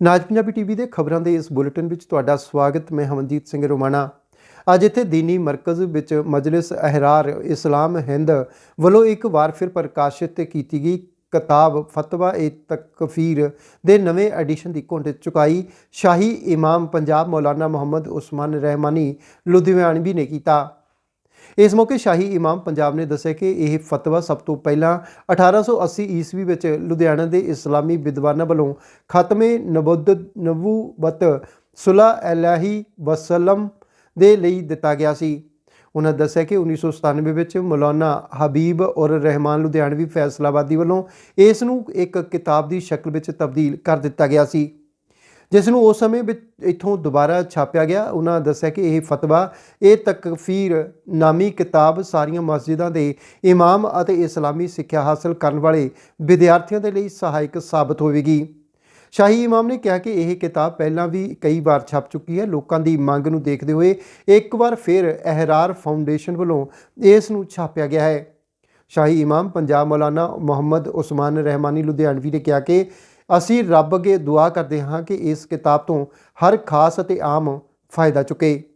ਨਾਜ Punjabi TV ਦੇ ਖਬਰਾਂ ਦੇ ਇਸ ਬੁਲੇਟਿਨ ਵਿੱਚ ਤੁਹਾਡਾ ਸਵਾਗਤ, ਮੈਂ ਹਮਨਜੀਤ ਸਿੰਘ ਰੋਮਾਣਾ। ਅੱਜ ਇੱਥੇ ਦੀਨੀ ਮਰਕਜ਼ ਵਿੱਚ ਮਜਲਿਸ ਅਹਿਰਾਰ ਇਸਲਾਮ ਹਿੰਦ ਵੱਲੋਂ ਇੱਕ ਵਾਰ ਫਿਰ ਪ੍ਰਕਾਸ਼ਿਤ ਕੀਤੀ ਗਈ ਕਿਤਾਬ ਫਤਵਾ ਏ ਤਕਫੀਰ ਦੇ ਨਵੇਂ ਐਡੀਸ਼ਨ ਦੀ ਘੁੰਡ ਚੁਕਾਈ। ਸ਼ਾਹੀ ਇਮਾਮ ਪੰਜਾਬ ਮੌਲਾਨਾ ਮੁਹੰਮਦ ਉਸਮਾਨ ਰਹਿਮਾਨੀ ਲੁਧਿਆਣਵੀ ਨੇ ਕੀਤਾ। ਇਸ ਮੌਕੇ ਸ਼ਾਹੀ ਇਮਾਮ ਪੰਜਾਬ ਨੇ ਦੱਸਿਆ ਕਿ ਇਹ ਫਤਵਾ ਸਭ ਤੋਂ ਪਹਿਲਾਂ 1880 ਈਸਵੀ ਵਿੱਚ ਲੁਧਿਆਣਾ ਦੇ ਇਸਲਾਮੀ ਵਿਦਵਾਨਾਂ ਵੱਲੋਂ ਖਤਮੇ ਨਬੁੱਧ ਨਬੂਵਤ ਸੁਲਾ ਅਲੈਹੀ ਵਸਲਮ ਦੇ ਲਈ ਦਿੱਤਾ ਗਿਆ ਸੀ। ਉਹਨਾਂ ਦੱਸਿਆ ਕਿ 1997 ਵਿੱਚ ਮੌਲਾਨਾ ਹਬੀਬ ਔਰ ਰਹਿਮਾਨ ਲੁਧਿਆਣਵੀ ਫੈਸਲਾਬਾਦੀ ਵੱਲੋਂ ਇਸ ਨੂੰ ਇੱਕ ਕਿਤਾਬ ਦੀ ਸ਼ਕਲ ਵਿੱਚ ਤਬਦੀਲ ਕਰ ਦਿੱਤਾ ਗਿਆ ਸੀ। ਜਿਸ ਨੂੰ ਉਸ ਸਮੇਂ ਵਿੱਚ ਇਥੋਂ ਦੁਬਾਰਾ ਛਾਪਿਆ ਗਿਆ, ਉਹਨਾਂ ਦੱਸਿਆ ਕਿ ਇਹ ਫਤਵਾ, ਇਹ ਤਕਫੀਰ ਨਾਮੀ ਕਿਤਾਬ ਸਾਰੀਆਂ ਮਸਜਿਦਾਂ ਦੇ ਇਮਾਮ ਅਤੇ ਇਸਲਾਮੀ ਸਿੱਖਿਆ ਹਾਸਲ ਕਰਨ ਵਾਲੇ ਵਿਦਿਆਰਥੀਆਂ ਦੇ ਲਈ ਸਹਾਇਕ ਸਾਬਤ ਹੋਵੇਗੀ। ਸ਼ਾਹੀ ਇਮਾਮ ਨੇ ਕਿਹਾ ਕਿ ਇਹ ਕਿਤਾਬ ਪਹਿਲਾਂ ਵੀ ਕਈ ਵਾਰ ਛਪ ਚੁੱਕੀ ਹੈ। ਲੋਕਾਂ ਦੀ ਮੰਗ ਨੂੰ ਦੇਖਦੇ ਹੋਏ ਇੱਕ ਵਾਰ ਫਿਰ ਅਹਿਰਾਰ ਫਾਊਂਡੇਸ਼ਨ ਵੱਲੋਂ ਇਸ ਨੂੰ ਛਾਪਿਆ ਗਿਆ ਹੈ। ਸ਼ਾਹੀ ਇਮਾਮ ਪੰਜਾਬ ਮੌਲਾਨਾ ਮੁਹੰਮਦ ਉਸਮਾਨ ਰਹਿਮਾਨੀ ਲੁਧਿਆਣਵੀ ਨੇ ਕਿਹਾ ਕਿ ਅਸੀਂ ਰੱਬ ਅੱਗੇ ਦੁਆ ਕਰਦੇ ਹਾਂ ਕਿ ਇਸ ਕਿਤਾਬ ਤੋਂ ਹਰ ਖਾਸ ਅਤੇ ਆਮ ਫਾਇਦਾ ਚੁੱਕੇ।